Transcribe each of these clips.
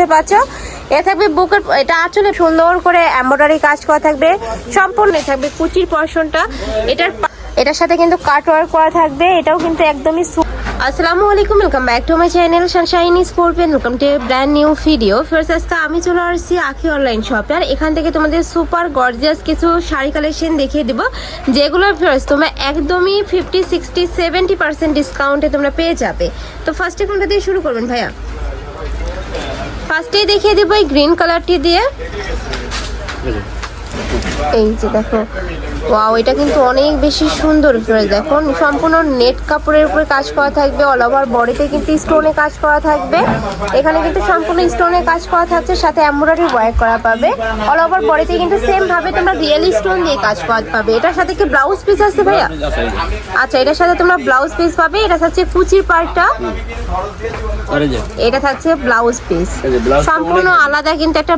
দেখতে পাচ্ছ। এ থাকবে বুকের এটা আসলে সুন্দর করে এমব্রয়ডারি কাজ করা থাকবে। সম্পূর্ণ থাকবে কুচির পশনটা এটার এটার সাথে কিন্তু কাট ওয়ার্ক করা থাকবে। এটাও কিন্তু একদমই আলাইকুম চ্যানেল ব্র্যান্ড নিউ ভিডিও আমি চলে আসছি আখি অনলাইন শপে আর এখান থেকে তোমাদের সুপার গর্জিয়াস কিছু শাড়ি কালেকশন দেখিয়ে দিব। যেগুলো ফার্স্ট তোমরা একদমই ফিফটি সিক্সটি সেভেন্টি পার্সেন্ট ডিসকাউন্টে তোমরা পেয়ে যাবে। তো ফার্স্টে কোনটা দিয়ে শুরু করবেন ভাইয়া। ফার্স্টেই দেখিয়ে দেবো এই গ্রিন কালারটি দিয়ে। এই যে দেখো ওয়াও এটা কিন্তু অনেক বেশি সুন্দর দেখো সম্পূর্ণ নেট কাপড়ের উপরে কাজ করা থাকবে অল ওভার বডিতে কিন্তু স্টোনে কাজ করা থাকবে। এখানে কিন্তু সম্পূর্ণ স্টোনে কাজ করা থাকছে সাথে এমব্রয়ডারি ওয়ার্ক করা পাবে। অল ওভার বডিতে কিন্তু সেম ভাবে তোমরা রিয়েল স্টোন দিয়ে কাজ করা পাবে। এটার সাথে কি ব্লাউজ পিস আছে ভাইয়া? আচ্ছা এটার সাথে তোমরা ব্লাউজ পিস পাবে এটা থাকছে কুচির পার্টটা এটা থাকছে ব্লাউজ পিস সম্পূর্ণ আলাদা কিন্তু একটা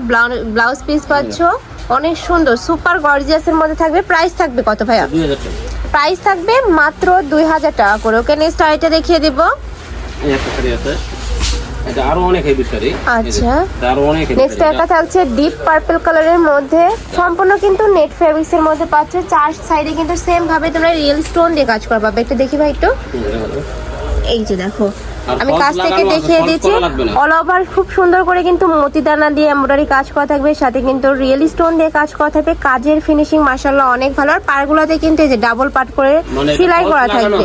ব্লাউজ পিস পাচ্ছ। অনেক সুন্দর সুপার গর্জিয়াসের মধ্যে থাকবে। প্রাইস থাকবে কত ভাইয়া? প্রাইস থাকবে মাত্র দুই হাজার টাকা করে। ওকে নেক্সট আইটা দেখিয়ে দিব। আরও অনেক হেভি শাড়ি। আচ্ছা। এটা আরও অনেক নেক্সট একটা থাকছে ডিপ পার্পল কালারের মধ্যে। সম্পূর্ণ কিন্তু নেট ফেব্রিক্স এর মধ্যে পাচ্ছ। চার সাইডে কিন্তু সেম ভাবে তোমরা রিয়েল স্টোন দিয়ে কাজ করা পাবে একটু দেখি ভাই একটু। এই যে দেখো। আমি কাছ থেকে দেখিয়ে দিচ্ছি। না। অল ওভার খুব সুন্দর করে কিন্তু মতিদানা দিয়ে এমব্রয়ডারি কাজ করা থাকবে সাথে কিন্তু রিয়েল স্টোন দিয়ে কাজ করা থাকবে। কাজের ফিনিশিং মাশাআল্লাহ অনেক ভালো। আর পারগুলোতে কিন্তু এই যে ডাবল পার্ট করে মানে সেলাই করা থাকবে।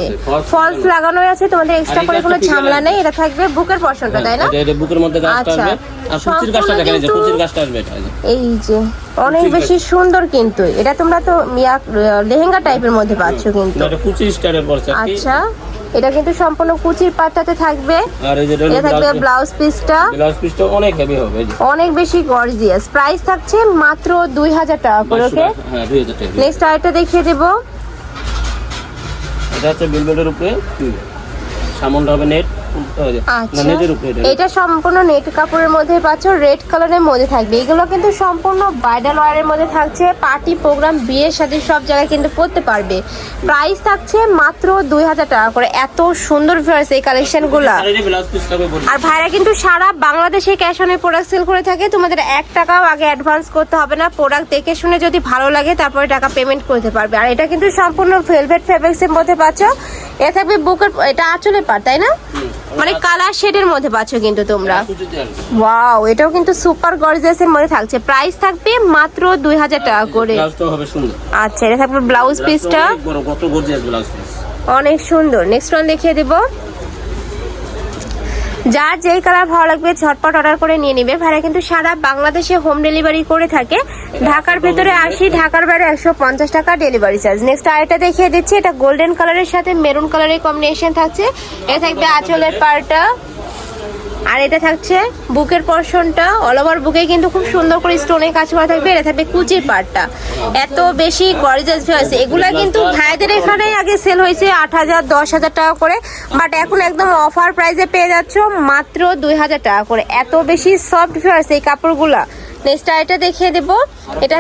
ফলস লাগানো আছে। তোমাদের এক্সট্রা করে কোনো ঝামেলা নেই এটা থাকবে বুকের পশনটা তাই না? এটা এটা বুকের মধ্যে আচ্ছা। এই যে কিন্তু- কুচির আসবে এই যে। অনেক বেশি সুন্দর কিন্তু। এটা তোমরা তো মিয়া লেহেঙ্গা টাইপের মধ্যে পাচ্ছ কিন্তু। আচ্ছা। এটা কিন্তু সম্পূর্ণ কুচির পাটটাতে থাকবে। আর এই যে এটা থাকবে ব্লাউজ পিসটা ব্লাউজ পিসটা অনেক হেভি হবে অনেক বেশি গর্জিয়াস প্রাইস থাকছে মাত্র দুই হাজার টাকা করে ওকে হ্যাঁ দুই হাজার টাকা। নেক্সট আরেকটা দেখিয়ে দেব। এটা হচ্ছে বিলবোর্ডের উপরে সামনটা হবে নেট না আচ্ছা। এটা। সম্পূর্ণ নেট কাপড়ের মধ্যে পাচ্ছ রেড কালারের মধ্যে থাকবে। এগুলো কিন্তু সম্পূর্ণ ব্রাইডাল ওয়ারের মধ্যে থাকছে। পার্টি প্রোগ্রাম বিয়ের সাথে সব জায়গায় কিন্তু পড়তে পারবে। প্রাইস থাকছে মাত্র দুই হাজার টাকা করে। এত সুন্দর ফিয়ার্স এই কালেকশনগুলো আর ভাইরা কিন্তু সারা বাংলাদেশে ক্যাশ অনে প্রোডাক্ট সেল করে থাকে। তোমাদের এক টাকাও আগে অ্যাডভান্স করতে হবে না। প্রোডাক্ট দেখে শুনে যদি ভালো লাগে তারপরে টাকা পেমেন্ট করতে পারবে। আর এটা কিন্তু সম্পূর্ণ ভেলভেট ফেব্রিক্স এর মধ্যে পাচ্ছ। এ থাকবে বুকের এটা আঁচলে পার তাই না? মানে কালার শেডের মধ্যে পাচ্ছ কিন্তু তোমরা। ওয়াও এটাও কিন্তু সুপার গর্জিয়াস এর মধ্যে থাকছে। প্রাইস থাকবে মাত্র দুই হাজার টাকা করে। আচ্ছা এটা থাকবে ব্লাউজ পিসটা অনেক সুন্দর। নেক্সট ওয়ান দেখিয়ে দেব। যার যেই কালার ভালো লাগবে ঝটপট অর্ডার করে নিয়ে নেবে। ভাড়া কিন্তু সারা বাংলাদেশে হোম ডেলিভারি করে থাকে। ঢাকার ভিতরে আসি, ঢাকার বাইরে একশো পঞ্চাশ টাকা ডেলিভারি চার্জ নেক্সট আরেকটা দেখিয়ে দিচ্ছি, এটা গোল্ডেন কালারের সাথে মেরুন কালারের কম্বিনেশন থাকছে। এটা থাকবে আঁচলের পার্টটা আর এটা থাকছে বুকের পর্শনটা অল ওভার বুকে কিন্তু খুব সুন্দর করে স্টোনে কাজ করা থাকবে এটা থাকবে কুচির পার্টটা এত বেশি গর্জিয়াস আছে এগুলা কিন্তু ভাইদের এখানে আগে সেল হয়েছে আট হাজার, দশ হাজার টাকা করে। বাট এখন একদম অফার প্রাইসে পেয়ে যাচ্ছ মাত্র দুই হাজার টাকা করে। এত বেশি সফট আছে এই কাপড়গুলা। নেক্সট এটা দেখিয়ে দেবো। এটা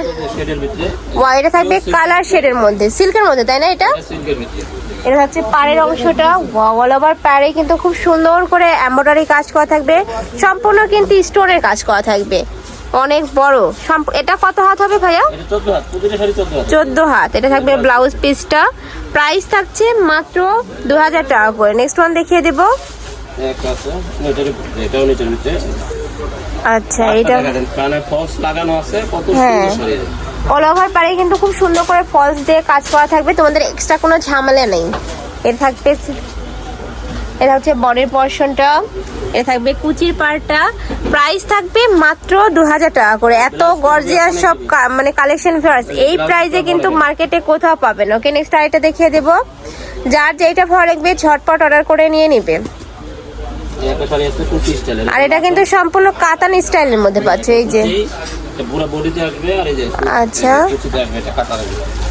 ওয়া এটা থাকবে কালার শেডের মধ্যে সিল্কের মধ্যে তাই না এটা? এটা হচ্ছে পাড়ের অংশটা। অল ওভার পাড়ে কিন্তু খুব সুন্দর করে এমব্রয়ডারি কাজ করা থাকবে। সম্পূর্ণ কিন্তু স্টোনের কাজ করা থাকবে। অনেক বড়। এটা কত হাত হবে ভাইয়া? চোদ্দ হাত। এটা থাকবে ব্লাউজ পিসটা প্রাইস থাকছে মাত্র দু হাজার টাকা করে। নেক্সট ওয়ান দেখিয়ে দেবো। আচ্ছা এটা কানে ফলস লাগানো আছে কত। সুন্দর শাড়ি অল ওভার পাড়ে কিন্তু খুব সুন্দর করে ফলস দিয়ে কাজ করা থাকবে। তোমাদের এক্সট্রা কোনো ঝামেলা নেই। এর থাকবে এটা হচ্ছে বডির পর্শনটা এটা থাকবে কুচির পার্টটা প্রাইস থাকবে মাত্র দু হাজার টাকা করে। এত গর্জিয়াস সব মানে কালেকশন ফেয়ার্স এই প্রাইসে কিন্তু মার্কেটে কোথাও পাবেন। ওকে নেক্সট আরেকটা দেখিয়ে দেবো। যার যেটা ভালো লাগবে ঝটপট অর্ডার করে নিয়ে নিবে এই একটা শাড়ি আছে কুচি স্টাইলের আর এটা কিন্তু সম্পূর্ণ কাতান স্টাইলের মধ্যে পাচ্ছ এই যে। আচ্ছা।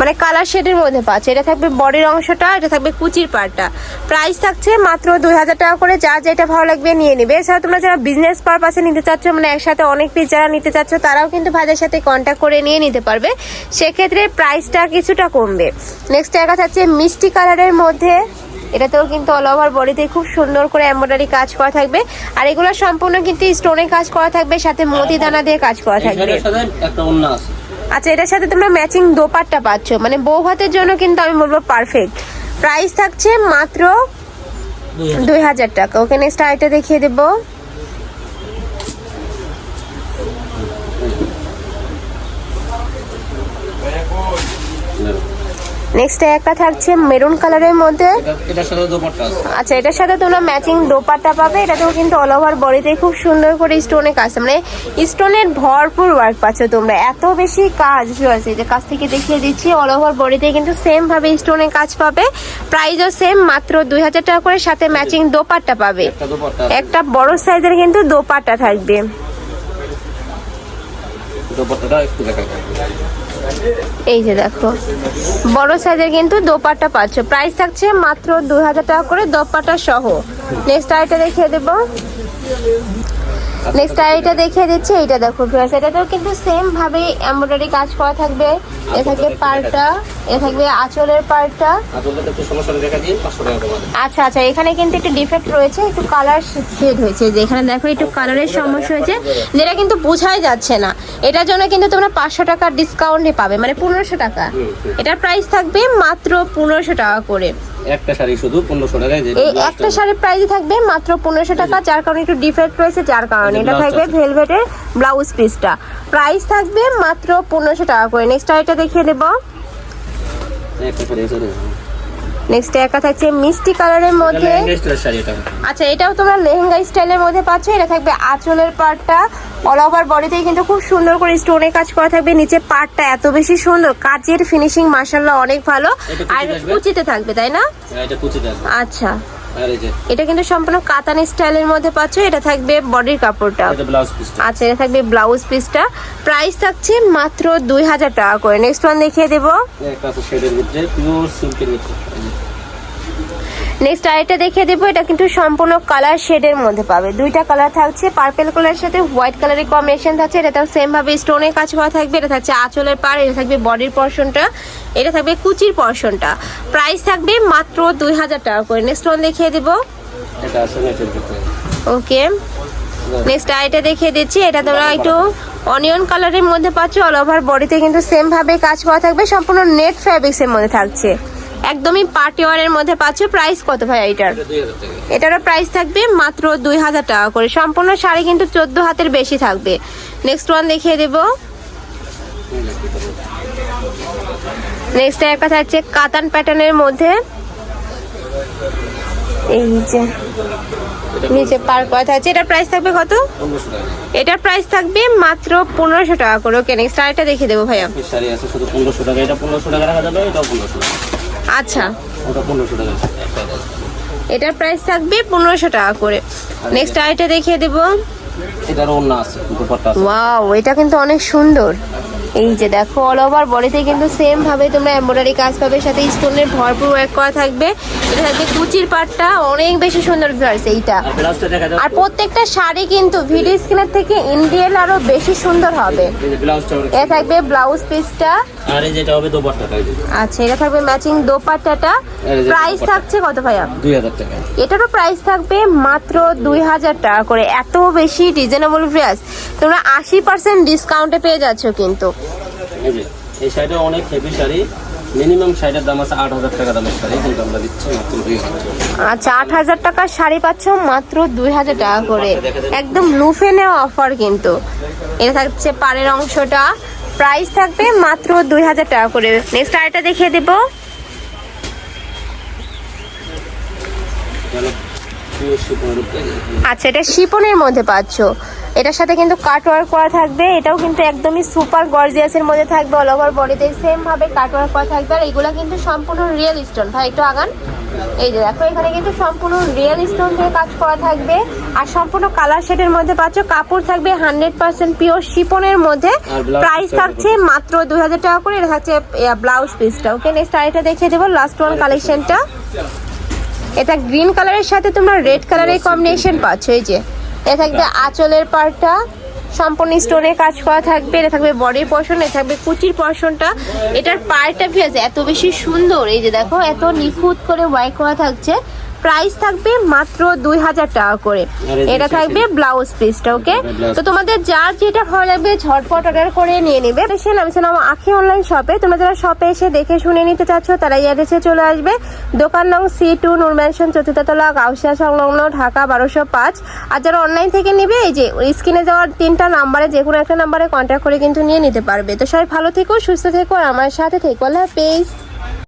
মানে কালার শেডের মধ্যে পাচ্ছে এটা থাকবে বডির অংশটা এটা থাকবে কুচির পার্টটা প্রাইস থাকছে মাত্র দুই হাজার টাকা করে যা যেটা ভালো লাগবে নিয়ে নিবে। এছাড়া তোমরা যারা বিজনেস পারপাসে নিতে চাচ্ছ মানে একসাথে অনেক পিস যারা নিতে চাচ্ছ তারাও কিন্তু ভাইদের সাথে কন্ট্যাক্ট করে নিয়ে নিতে পারবে। সেক্ষেত্রে প্রাইসটা কিছুটা কমবে। নেক্সট দেখা থাকছে মিষ্টি কালারের মধ্যে এটাতেও কিন্তু অল ওভার বডিতে খুব সুন্দর করে এমব্রয়ডারি কাজ করা থাকবে। আর এগুলো সম্পূর্ণ কিন্তু স্টোনে কাজ করা থাকবে সাথে মোতি দানা দিয়ে কাজ করা থাকবে। আচ্ছা এটার সাথে তোমরা ম্যাচিং দোপাট্টা পাচ্ছ। মানে বউ হাতের জন্য কিন্তু আমি বলব পারফেক্ট প্রাইস থাকছে মাত্র দুই হাজার। দুই হাজার টাকা। ওকে নেক্সট আরেকটা দেখিয়ে দেবো। নেক্সট একটা থাকছে মেরুন কালারের মধ্যে। আচ্ছা এটার সাথে তোমরা ম্যাচিং দোপাট্টা পাবে। এটাতেও কিন্তু অল ওভার বডিতে খুব সুন্দর করে স্টোনে কাজ মানে স্টোনের ভরপুর ওয়ার্ক পাচ্ছ তোমরা। এত বেশি কাজ রয়েছে যে কাছ থেকে দেখিয়ে দিচ্ছি অল ওভার বডিতে কিন্তু সেম ভাবে স্টোনে কাজ পাবে। প্রাইসও সেম মাত্র দুই হাজার টাকা করে সাথে ম্যাচিং দোপাট্টা পাবে। একটা একটা বড় সাইজের কিন্তু দোপাট্টা থাকবে। দোপাট্টাটা একটু দেখা এই যে দেখো। বড় সাইজের কিন্তু দোপাট্টা পাচ্ছ। প্রাইস থাকছে মাত্র দুই হাজার টাকা করে দোপাট্টা সহ। নেক্সট আইটা দেখিয়ে দেবো। নেক্সট আইটা দেখিয়ে দিচ্ছি, এইটা দেখো ভিউয়ার্স এটাতেও কিন্তু সেম ভাবে এমব্রয়ডারি কাজ করা থাকবে। এ থাকবে পার্টটা এ থাকবে আঁচলের পার্টটা আচ্ছা আচ্ছা এখানে কিন্তু একটু ডিফেক্ট রয়েছে, একটু কালার শেড হয়েছে। যে এখানে দেখো একটু কালারের সমস্যা হয়েছে, যেটা কিন্তু বোঝাই যাচ্ছে না। এটার জন্য কিন্তু তোমরা পাঁচশো টাকার ডিসকাউন্টে পাবে মানে পনেরোশো টাকা। এটার প্রাইস থাকবে মাত্র পনেরোশো টাকা করে। একটা শাড়ি শুধু পনেরোশো টাকায় এই একটা শাড়ির প্রাইস থাকবে মাত্র পনেরোশো টাকা যার কারণে একটু ডিফেক্ট রয়েছে যার কারণে। এটা থাকবে ভেলভেটের ব্লাউজ পিসটা প্রাইস থাকবে মাত্র পনেরোশো টাকা করে। নেক্সট আইটা দেখিয়ে দেবো। নেক্সট একা থাকছে মিষ্টি কালারের মধ্যে। এটা। আচ্ছা এটাও তোমরা লেহেঙ্গা স্টাইলের মধ্যে পাচ্ছ। এটা থাকবে আঁচলের পার্টটা অল ওভার বডিতেই কিন্তু খুব সুন্দর করে স্টোনে কাজ করা থাকবে। নিচে পার্টটা এত বেশি সুন্দর। কাজের ফিনিশিং মার্শাল্লাহ অনেক ভালো। আর? কুচিতে থাকবে তাই না? এটা কুচিতে আচ্ছা। এটা কিন্তু সম্পূর্ণ কাতান স্টাইলের মধ্যে পাচ্ছ। এটা থাকবে বডির কাপড়টা। আচ্ছা এটা থাকবে ব্লাউজ পিসটা প্রাইস থাকছে মাত্র দুই হাজার টাকা করে। নেক্সট ওয়ান দেখিয়ে দেবো। নেক্সট আরেকটা দেখিয়ে দেবো এটা কিন্তু সম্পূর্ণ কালার শেডের মধ্যে পাবে। দুইটা কালার থাকছে পার্পেল কালারের সাথে হোয়াইট কালারের কম্বিনেশন থাকছে এটাও সেম ভাবে স্টোনের কাজ করা থাকবে এটা থাকছে আঁচলের পার এটা থাকবে বডির পর্শনটা এটা থাকবে কুচির পর্শনটা প্রাইস থাকবে মাত্র দুই হাজার টাকা করে। নেক্সট ওয়ান দেখিয়ে দেবো। ওকে নেক্সট আইটা দেখিয়ে দিচ্ছি এটা তোমরা একটু অনিয়ন কালারের মধ্যে পাচ্ছ অল ওভার বডিতে কিন্তু সেম ভাবে কাজ করা থাকবে সম্পূর্ণ নেট ফ্যাব্রিক্স এর মধ্যে থাকছে। একদমই পার্টি ওয়ারের মধ্যে পাচ্ছ প্রাইস কত ভাই এটার? এটারও প্রাইস থাকবে মাত্র দুই হাজার টাকা করে। সম্পূর্ণ শাড়ি কিন্তু চোদ্দ হাতের বেশি থাকবে। নেক্সট ওয়ান দেখিয়ে দেবো। নেক্সট একটা থাকছে কাতান প্যাটার্নের মধ্যে। এই যে নিচে পার করা থাকছে। এটার প্রাইস থাকবে কত? এটার প্রাইস থাকবে মাত্র পনেরোশো টাকা করে। ওকে নেক্সট আরেকটা দেখিয়ে দেবো ভাইয়া। শাড়ি আছে শুধু পনেরোশো টাকা। এটা পনেরোশো টাকা রাখা যাবে এটাও পনেরোশো টাকা। আচ্ছা। এটার প্রাইস থাকবে পনেরোশো টাকা করে। নেক্সট আরেকটা দেখিয়ে দেবো। এটারও অন্য আছে দুপাট্টা আছে। ওয়াও এটা কিন্তু অনেক সুন্দর। এই যে দেখো অল ওভার বডিতে কিন্তু সেম ভাবে তোমরা এমব্রয়ডারি কাজ পাবে সাথে স্টোনের ভরপুর ওয়ার্ক করা থাকবে। এটা থাকবে কুচির পাটটা অনেক বেশি সুন্দর ভিউয়ার্স এইটা। আর প্রত্যেকটা শাড়ি কিন্তু ভিডিও স্ক্রিনের থেকে ইন্ডিয়ান আরও বেশি সুন্দর হবে। এটা থাকবে ব্লাউজ পিসটা আর এই যেটা হবে দুপাট্টাটা আচ্ছা এটা থাকবে ম্যাচিং দোপাট্টাটা। প্রাইস থাকছে কত ভাইয়া? দুই হাজার টাকা। এটারও প্রাইস থাকবে মাত্র দুই হাজার টাকা করে। এত বেশি রিজনেবল প্রাইস তোমরা আশি পার্সেন্ট ডিসকাউন্টে পেয়ে যাচ্ছ কিন্তু। এই শাড়িটা অনেক হেভি শাড়ি। মিনিমাম শাড়িটার দাম আছে আট হাজার টাকা দামের শাড়ি কিন্তু আমরা দিচ্ছি মাত্র দুই হাজার আচ্ছা আট হাজার টাকার শাড়ি পাচ্ছ মাত্র দুই হাজার টাকা করে। একদম লুফে নেওয়া অফার কিন্তু। এটা থাকছে পাড়ের অংশটা। প্রাইস থাকবে মাত্র দুই হাজার টাকা করে। নেক্সট আরেকটা দেখিয়ে দেবো। আচ্ছা এটা শিপনের মধ্যে পাচ্ছ। এটার সাথে কিন্তু কাট ওয়ার্ক করা থাকবে এটাও কিন্তু একদমই সুপার গর্জিয়াসের মধ্যে থাকবে অল ওভার বডিতে সেম ভাবে কাট ওয়ার্ক করা থাকবে আর এগুলো কিন্তু সম্পূর্ণ রিয়েল স্টোন ভাই একটু আগান। এই যে দেখো এখানে কিন্তু সম্পূর্ণ রিয়েল স্টোন দিয়ে কাজ করা থাকবে আর সম্পূর্ণ কালার শেডের মধ্যে পাচ্ছ কাপড় থাকবে হান্ড্রেড পার্সেন্ট পিওর শিপনের মধ্যে। প্রাইস থাকছে মাত্র দুই হাজার টাকা করে এটা থাকছে ব্লাউজ পিসটা ওকে নেক্সট আরেকটা দেখিয়ে দেবো লাস্ট ওয়ান কালেকশনটা এটা গ্রিন কালারের সাথে তোমরা রেড কালারের কম্বিনেশন পাচ্ছ এই যে। এটা থাকবে আঁচলের পার্টটা সম্পূর্ণ স্টোনে কাজ করা থাকবে এটা থাকবে বডির পশন এটা থাকবে কুচির পশনটা এটার পায়েরটা ভিউজ এত বেশি সুন্দর এই যে দেখো এত নিখুঁত করে ওয়াই করা থাকছে। প্রাইস থাকবে মাত্র দুই হাজার টাকা করে। এটা থাকবে ব্লাউজ পিসটা ওকে? তো তোমাদের যার যেটা ভালো লাগবে ঝটপট অর্ডার করে নিয়ে নিবে। এসে আমি ছিলাম আখি অনলাইন শপে তোমরা যারা শপে এসে দেখে শুনে নিতে চাচ্ছ তারা এই অ্যাড্রেসে চলে আসবে। দোকান নং সি টু নূর ম্যানশন চতুর্থতলা গাউসিয়া সংলগ্ন ঢাকা বারোশো পাঁচ। আর যারা অনলাইন থেকে নিবে এই যে স্ক্রিনে যাওয়ার তিনটা নাম্বারে যে কোনো একটা নাম্বারে কন্ট্যাক্ট করে কিন্তু নিয়ে নিতে পারবে। তো সবাই ভালো থেকো সুস্থ থেকো আর আমার সাথে থেকো। আল্লাহ হাফেজ।